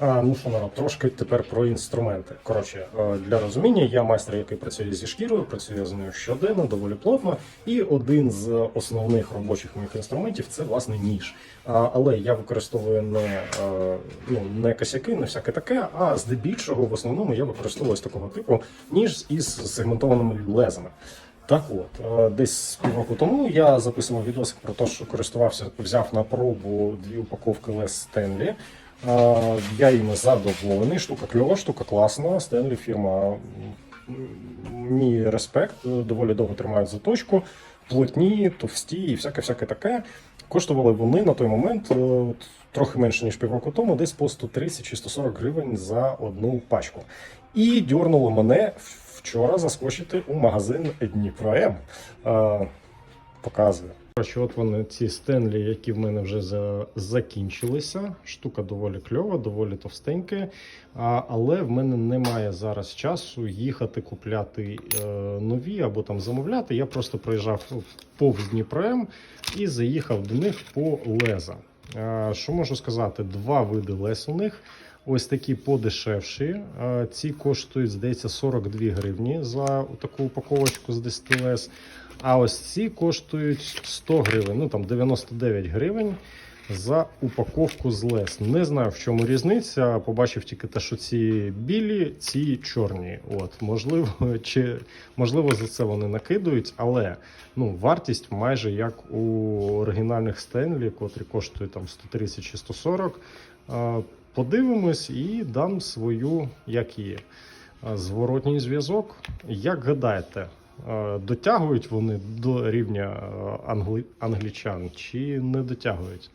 Ну що народ, трошки тепер про інструменти. Коротше, е, для розуміння, я майстер, який працює зі шкірою, працює з нею щоденно, доволі плотно. І один з основних робочих моїх інструментів це власне ніж. Але я використовую не, е, ну, не косяки, не всяке таке, а здебільшого в основному я використовую ось такого типу ніж із сегментованими лезами. Так от, десь півроку тому я записував відосик про те, що користувався, взяв на пробу дві упаковки лес Стенлі. Я їм задоволений. Штука кльова, штука класна. Стенлі фірма. Мій респект, доволі довго тримають заточку, плотні, товсті і всяке всяке таке. Коштували вони на той момент е, трохи менше ніж півроку тому, десь по 130 чи 140 гривень за одну пачку. І дьорнуло мене вчора заскочити у магазин Дніпро М. Е, Показую. Коротше, от вони ці стенлі, які в мене вже за... закінчилися. Штука доволі кльова, доволі товстенька. А, але в мене немає зараз часу їхати купляти е, нові або там замовляти. Я просто проїжджав повз Дніпром і заїхав до них по леза. Е, що можу сказати? Два види лез у них. Ось такі подешевші. Ці коштують, здається, 42 гривні за таку упаковочку з 10 лез. А ось ці коштують 100 гривень, ну там 99 гривень за упаковку з лес. Не знаю, в чому різниця. Побачив тільки те, що ці білі, ці чорні. От, можливо, чи можливо за це вони накидують, але ну, вартість майже як у оригінальних Стенлі, котрі коштують там 130 чи 140. Подивимось і дам свою, як є, е, зворотній зв'язок. Як гадаєте, е, дотягують вони до рівня е, англи... англічан чи не дотягують?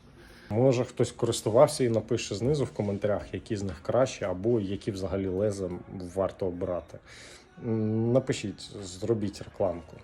Може хтось користувався і напише знизу в коментарях, які з них краще, або які взагалі леза варто обирати. М, Напишіть, зробіть рекламку.